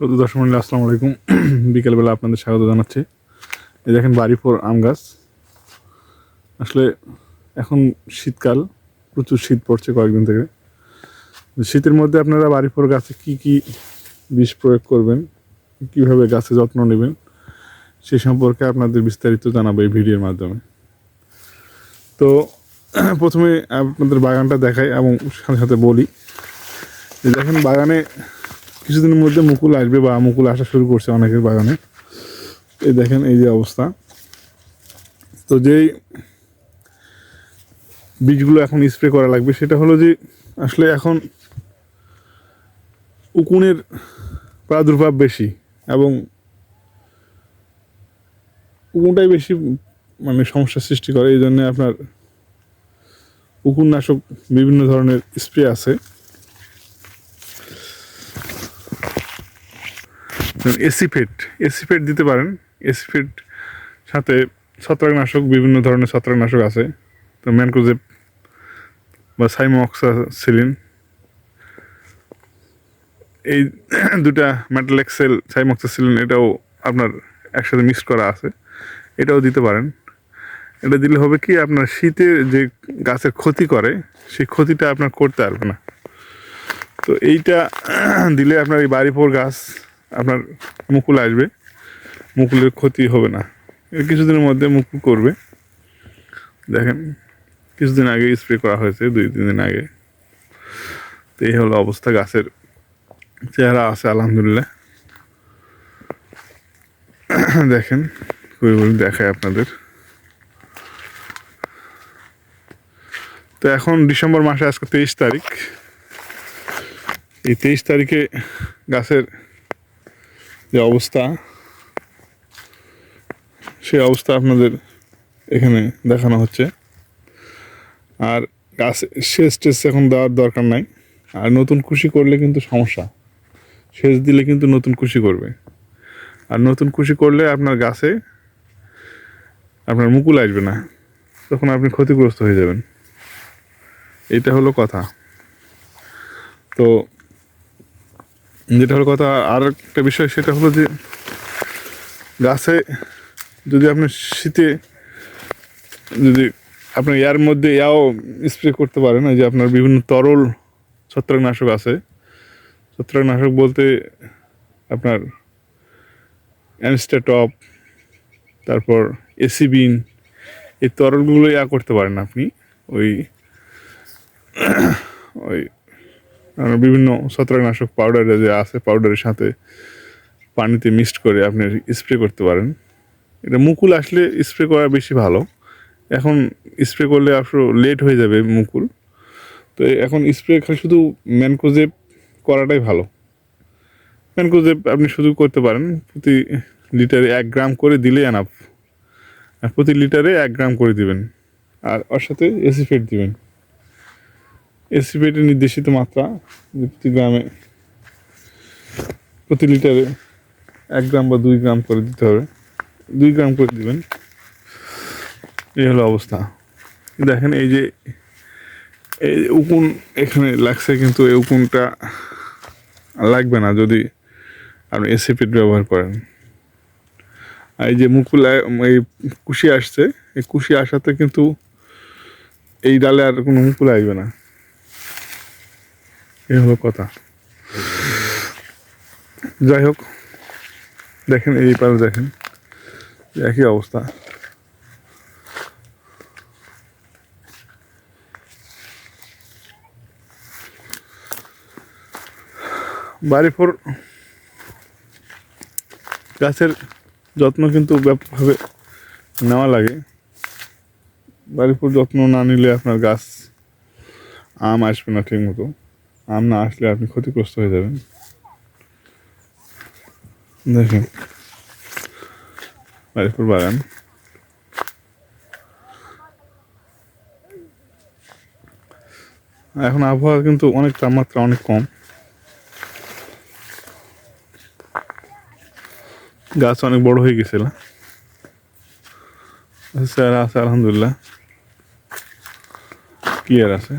Saudi দর্শক মন্ডলী, আসসালামু আলাইকুম। বিকেলবেলা আপনাদের স্বাগত জানাচ্ছি। এই দেখেন বাড়িপুর আম গাছ। আসলে এখন শীতকাল, প্রচুর শীত পড়ছে কয়েকদিন থেকে। শীতের মধ্যে আপনারা বাড়িপুর গাছে কি কি বিষ প্রয়োগ করবেন, কীভাবে গাছে যত্ন নেবেন, সে সম্পর্কে আপনাদের বিস্তারিত জানাব এই ভিডিওর মাধ্যমে। তো, প্রথমে আপনাদের বাগানটা দেখাই এবং সাথে সাথে বলি। দেখেন বাগানে কিছুদিনের মধ্যে মুকুল আসবে বা মুকুল আসা শুরু করছে অনেকের বাগানে। এই দেখেন, এই যে অবস্থা। তো যেই বীজগুলো এখন স্প্রে করা লাগবে, সেটা হলো যে, আসলে এখন উকুনের প্রাদুর্ভাব বেশি এবং উকুনটাই বেশি মানে সমস্যার সৃষ্টি করে। এই জন্যে আপনার উকুননাশক বিভিন্ন ধরনের স্প্রে আছে। এসিফেট এসিফেট দিতে পারেন। এসিফেট সাথে ছত্রাকনাশক, বিভিন্ন ধরনের ছত্রাকনাশক আছে। তো ম্যানক্রোজেপ বা সাইমক্সাসিলিন এই দুটা মেটালেক্সেল সাইমক্সাসিলিন এটাও আপনার একসাথে মিক্স করা আছে। এটাও দিতে পারেন। এটা দিলে হবে কি, আপনার শীতে যে গাছের ক্ষতি করে, সেই ক্ষতিটা আপনার করতে পারবে না। তো এইটা দিলে আপনার এই বাড়িপুর গাছ আপনার মুকুল আসবে। মুকুলের ক্ষতি হবে না। এর কিছুদিনের মধ্যে মুকুল করবে। দেখেন, কিছুদিন আগে স্প্রে করা হয়েছে, দুই, তিন দিন আগে। তো এই হলো অবস্থা গাছের চেহারা আছে, আলহামদুলিল্লাহ। দেখেন দেখায় আপনাদের। তো এখন ডিসেম্বর মাসে আজকে তেইশ তারিখ। এই তেইশ তারিখে গাছের যে অবস্থা, সেই অবস্থা আপনাদের এখানে দেখানো হচ্ছে। আর গাছ, সেচ টেচ এখন দেওয়ার দরকার নাই। আর নতুন খুশি করলে কিন্তু সমস্যা। সেচ দিলে কিন্তু নতুন খুশি করবে। আর নতুন খুশি করলে আপনার গাছে আপনার মুকুল আসবে না। তখন আপনি ক্ষতিগ্রস্ত হয়ে যাবেন। এটা হলো কথা। তো যেটা হলো কথা আর একটা বিষয়, সেটা হলো যে গাছে যদি আপনি শীতে যদি আপনি ইয়ার মধ্যে ইয়াও স্প্রে করতে পারেন যে আপনার বিভিন্ন তরল ছত্রাকনাশক আছে, ছত্রাকনাশক বলতে আপনার অ্যানস্টাটপ, তারপর এসিবিন, এই তরলগুলো ইয়া করতে পারেন আপনি, ওই ওই বিভিন্ন ছত্রাকনাশক পাউডারে যে আছে পাউডারের সাথে পানিতে মিক্সড করে আপনি স্প্রে করতে পারেন। এটা মুকুল আসলে স্প্রে করা বেশি ভালো। এখন স্প্রে করলে আসলে লেট হয়ে যাবে মুকুল। তো এখন স্প্রে খালি শুধু ম্যানকোজেব করাটাই ভালো। ম্যানকোজেব আপনি শুধু করতে পারেন, প্রতি লিটারে এক গ্রাম করে দিলেই আনাপ আর প্রতি লিটারে এক গ্রাম করে দিবেন। আর ওর সাথে এসিফেট দিবেন। এসিপেটের নির্দেশিত মাত্রা প্রতি গ্রামে প্রতি লিটারে এক গ্রাম বা দুই গ্রাম করে দিতে হবে। দুই গ্রাম করে দিবেন। এই হলো অবস্থা। দেখেন এই যে, এই উকুন এখানে লাগছে, কিন্তু এই উকুনটা লাগবে না যদি আপনি এসিপেট ব্যবহার করেন। আর এই যে মুকুল এই কুশি আসছে, এই কুশি আসাতে কিন্তু এই ডালে আর কোনো মুকুল আসবে না। এই হলো কথা। যাই হোক, দেখেন এই পারে দেখেন, একই অবস্থা। বাড়িপুর গাছের যত্ন কিন্তু ব্যাপকভাবে নেওয়া লাগে। বাড়িপুর যত্ন না নিলে আপনার গাছ আম আসবে না ঠিক মতো আম না আসলে আপনি ক্ষতিগ্রস্ত হয়ে যাবেন। দেখেন। বাড়িপুর বাগান এখন আবহাওয়া কিন্তু অনেক তাপমাত্রা অনেক কম। গাছ অনেক বড় হয়ে গেছিল স্যার আছে, আলহামদুলিল্লাহ। কি আর আছে?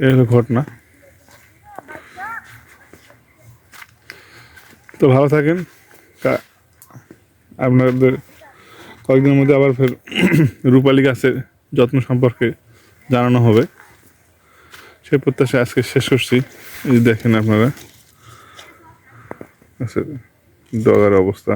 এই হলো ঘটনা। তো ভালো থাকেন। আপনাদের কয়েকদিনের মধ্যে আবার ফের রূপালী গাছের যত্ন সম্পর্কে জানানো হবে। সেই প্রত্যাশা আজকে শেষ করছি। এই দেখেন আপনারা। গাছের ডগার অবস্থা।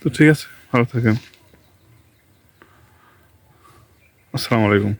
তো ঠিক আছে ভালো থাকেন। আসসালামু আলাইকুম।